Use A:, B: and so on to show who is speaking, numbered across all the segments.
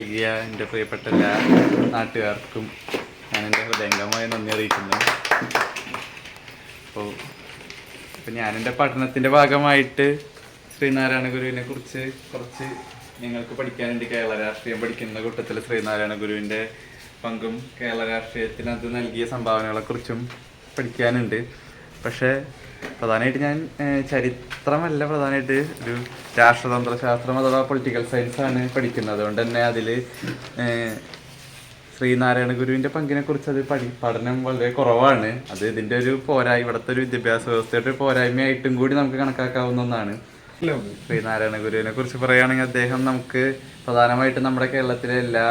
A: നൽകിയ എന്റെ പ്രിയപ്പെട്ട എല്ലാ നാട്ടുകാർക്കും ഞാൻ എന്റെ ഹൃദയംഗമായ നന്ദി അറിയിക്കുന്നു. അപ്പോൾ ഇപ്പം ഞാൻ എന്റെ പഠനത്തിന്റെ ഭാഗമായിട്ട് ശ്രീനാരായണ ഗുരുവിനെ കുറിച്ച് കുറച്ച് നിങ്ങൾക്ക് പഠിക്കാനുണ്ട് കേരള രാഷ്ട്രീയം പഠിക്കുന്ന കൂട്ടത്തിൽ ശ്രീനാരായണ ഗുരുവിന്റെ പങ്കും കേരള രാഷ്ട്രീയത്തിന് അത് നൽകിയ സംഭാവനകളെക്കുറിച്ചും പഠിക്കാനുണ്ട്. പക്ഷേ പ്രധാനമായിട്ട് ഞാൻ ചരിത്രമല്ല പ്രധാനമായിട്ട് ഒരു രാഷ്ട്രതന്ത്രശാസ്ത്രം അഥവാ പൊളിറ്റിക്കൽ സയൻസ് ആണ് പഠിക്കുന്നത്. അതുകൊണ്ട് തന്നെ അതിൽ ശ്രീനാരായണ ഗുരുവിന്റെ പങ്കിനെ കുറിച്ച് അത് പഠി പഠനം വളരെ കുറവാണ്. അത് ഇതിന്റെ ഒരു പോരായ്മ ഇവിടുത്തെ ഒരു വിദ്യാഭ്യാസ വ്യവസ്ഥയുടെ ഒരു പോരായ്മയായിട്ടും കൂടി നമുക്ക് കണക്കാക്കാവുന്ന ഒന്നാണ്. ശ്രീനാരായണ ഗുരുവിനെ കുറിച്ച് പറയുകയാണെങ്കിൽ അദ്ദേഹം നമുക്ക് പ്രധാനമായിട്ടും നമ്മുടെ കേരളത്തിലെ എല്ലാ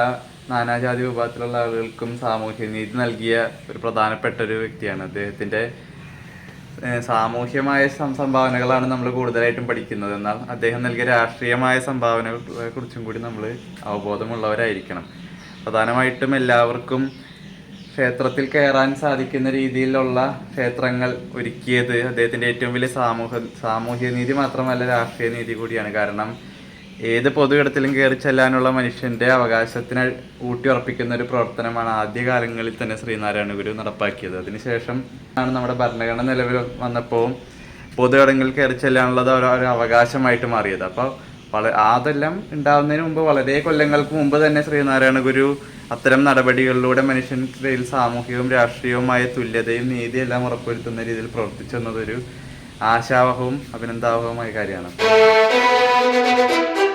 A: നാനാജാതി വിഭാഗത്തിലുള്ള ആളുകൾക്കും സാമൂഹ്യ നീതി നൽകിയ ഒരു പ്രധാനപ്പെട്ട ഒരു വ്യക്തിയാണ്. അദ്ദേഹത്തിന്റെ സാമൂഹ്യമായ സംഭാവനകളാണ് നമ്മൾ കൂടുതലായിട്ടും പഠിക്കുന്നത്. എന്നാൽ അദ്ദേഹം നൽകിയ രാഷ്ട്രീയമായ സംഭാവനകളെ കുറിച്ചും കൂടി നമ്മൾ അവബോധമുള്ളവരായിരിക്കണം. പ്രധാനമായിട്ടും എല്ലാവർക്കും ക്ഷേത്രത്തിൽ കയറാൻ സാധിക്കുന്ന രീതിയിലുള്ള ക്ഷേത്രങ്ങൾ ഒരുക്കിയത് അദ്ദേഹത്തിന്റെ ഏറ്റവും വലിയ സാമൂഹ സാമൂഹ്യ നീതി മാത്രമല്ല രാഷ്ട്രീയ നീതി കൂടിയാണ്. കാരണം ഏത് പൊതുയിടത്തിലും കയറി ചെല്ലാനുള്ള മനുഷ്യന്റെ അവകാശത്തിന് ഊട്ടിയുറപ്പിക്കുന്ന ഒരു പ്രവർത്തനമാണ് ആദ്യകാലങ്ങളിൽ തന്നെ ശ്രീനാരായണ ഗുരു നടപ്പാക്കിയത്. അതിനുശേഷം ആണ് നമ്മുടെ ഭരണഘടന നിലവിൽ വന്നപ്പോൾ പൊതുയിടങ്ങളിൽ കയറി ചെല്ലാനുള്ളത് ഒരു അവകാശമായിട്ട് മാറിയത്. അപ്പോൾ വള അതെല്ലാം ഉണ്ടാവുന്നതിന് മുമ്പ് വളരെ കൊല്ലങ്ങൾക്ക് മുമ്പ് തന്നെ ശ്രീനാരായണ ഗുരു അത്തരം നടപടികളിലൂടെ മനുഷ്യനിടയിൽ സാമൂഹികവും രാഷ്ട്രീയവുമായ തുല്യതയും നീതിയും എല്ലാം ഉറപ്പുവരുത്തുന്ന രീതിയിൽ പ്രവർത്തിച്ചു എന്നതൊരു ആശാവഹവും അഭിനന്ദാവഹവുമായ കാര്യമാണ്. Thank you.